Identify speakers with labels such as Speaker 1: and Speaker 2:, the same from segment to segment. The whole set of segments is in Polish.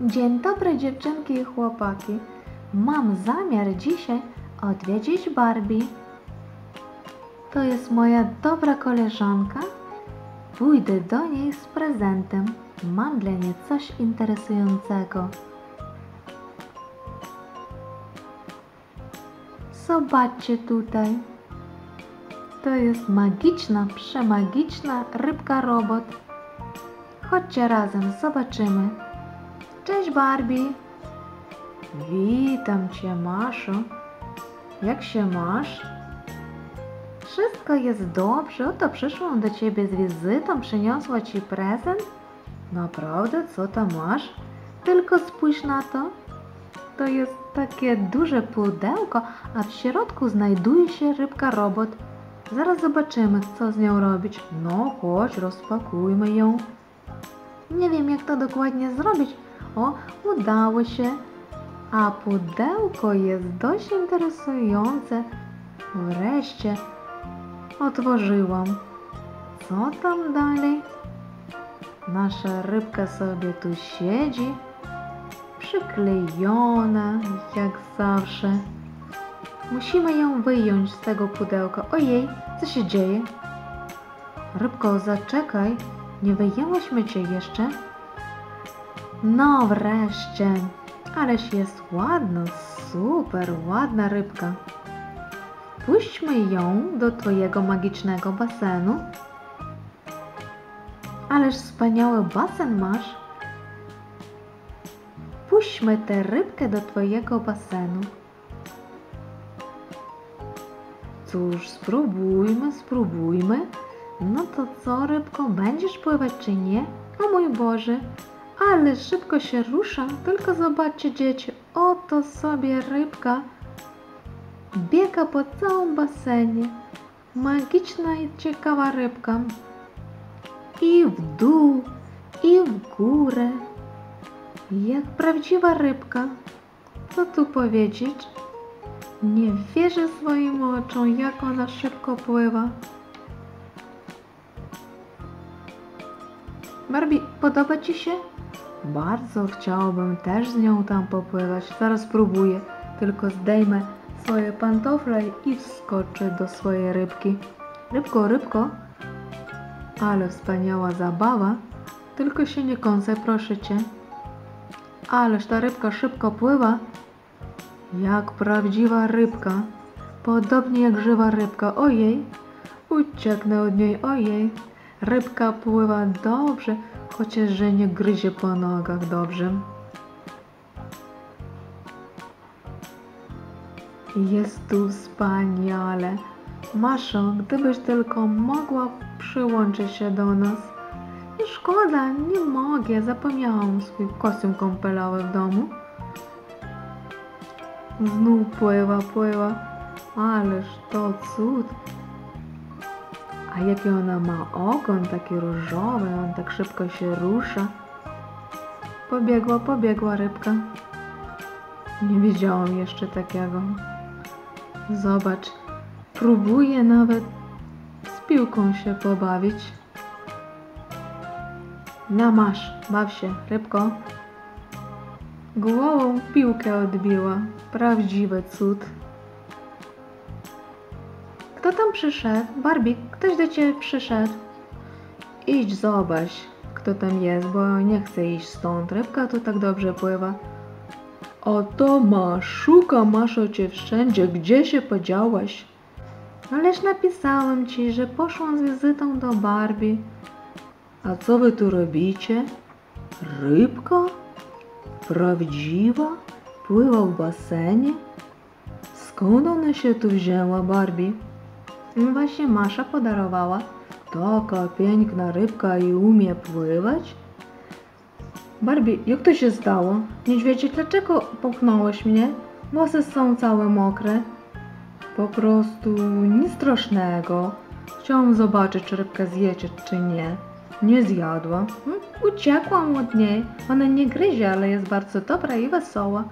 Speaker 1: Dzień dobry dziewczynki i chłopaki. Mam zamiar dzisiaj odwiedzić Barbie. To jest moja dobra koleżanka. Pójdę do niej z prezentem. Mam dla niej coś interesującego. Zobaczcie tutaj. To jest magiczna, przemagiczna rybka robot. Chodźcie razem, zobaczymy. Cześć Barbie. Witam cię, Maszo. Jak się masz? Wszystko jest dobrze. Oto przyszłam do ciebie z wizytą, przyniosła ci prezent. Naprawdę? Co tam masz? Tylko spójrz na to. To jest takie duże pudełko, a w środku znajduje się rybka robot. Zaraz zobaczymy, co z nią robić. No, chodź, rozpakujmy ją. Nie wiem, jak to dokładnie zrobić. O, udało się. A pudełko jest dość interesujące. Wreszcie otworzyłam. Co tam dalej? Nasza rybka sobie tu siedzi, przyklejona jak zawsze. Musimy ją wyjąć z tego pudełka. Ojej, co się dzieje? Rybko, zaczekaj, nie wyjęłyśmy cię jeszcze. No wreszcie, ależ jest ładna, super ładna rybka. Puśćmy ją do twojego magicznego basenu. Ależ wspaniały basen masz. Puśćmy tę rybkę do twojego basenu. Cóż, spróbujmy, spróbujmy. No to co, rybko, będziesz pływać czy nie? O mój Boże, ale szybko się rusza. Tylko zobaczcie, dzieci, oto sobie rybka biega po całym basenie. Magiczna i ciekawa rybka. I w dół, i w górę. Jak prawdziwa rybka. Co tu powiedzieć? Nie wierzę swoim oczom, jak ona szybko pływa. Barbie, podoba Ci się? Bardzo chciałabym też z nią tam popływać. Zaraz spróbuję, tylko zdejmę swoje pantofle i wskoczę do swojej rybki. Rybko, rybko. Ale wspaniała zabawa. Tylko się nie kąsaj, proszę Cię. Ależ ta rybka szybko pływa. Jak prawdziwa rybka. Podobnie jak żywa rybka. Ojej, ucieknę od niej. Ojej, rybka pływa dobrze, chociaż że nie gryzie po nogach dobrze. Jest tu wspaniale. Maszo, gdybyś tylko mogła przyłączyć się do nas. No szkoda, nie mogę, zapomniałam swój kostium kąpielowy w domu. Znów pływa, pływa. Ależ to cud. A jaki ona ma ogon, taki różowy, on tak szybko się rusza. Pobiegła, pobiegła rybka. Nie widziałam jeszcze takiego. Zobacz, próbuje nawet z piłką się pobawić. Na masz, baw się, rybko. Głową piłkę odbiła. Prawdziwy cud. Kto tam przyszedł? Barbie, ktoś do ciebie przyszedł. Idź zobacz, kto tam jest, bo nie chcę iść stąd. Rybka tu tak dobrze pływa. Oto masz, szuka Maszo cię wszędzie, gdzie się podziałaś? Ależ napisałem ci, że poszłam z wizytą do Barbie. A co wy tu robicie? Rybka? Prawdziwa? Pływa w basenie? Skąd ona się tu wzięła, Barbie? Właśnie Masza podarowała. Taka piękna rybka i umie pływać? Barbie, jak to się stało? Niedźwiedzie, dlaczego popchnąłeś mnie? Włosy są całe mokre. Po prostu nic strasznego. Chciałam zobaczyć, czy rybka zjecie, czy nie. Nie zjadła. Hm? Uciekłam od niej. Ona nie gryzie, ale jest bardzo dobra i wesoła.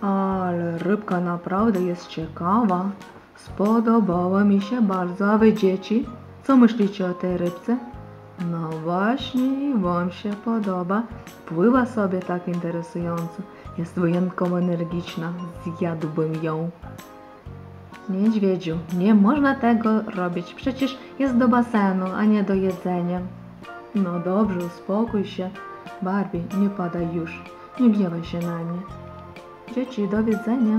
Speaker 1: Ale rybka naprawdę jest ciekawa. Spodobała mi się bardzo. A wy dzieci, co myślicie o tej rybce? No właśnie, i wam się podoba. Pływa sobie tak interesująco. Jest wyjątkowo energiczna. Zjadłbym ją. Niedźwiedziu, nie można tego robić. Przecież jest do basenu, a nie do jedzenia. No dobrze, uspokój się. Barbie, nie padaj już. Nie gniewaj się na mnie. Dzieci, do widzenia.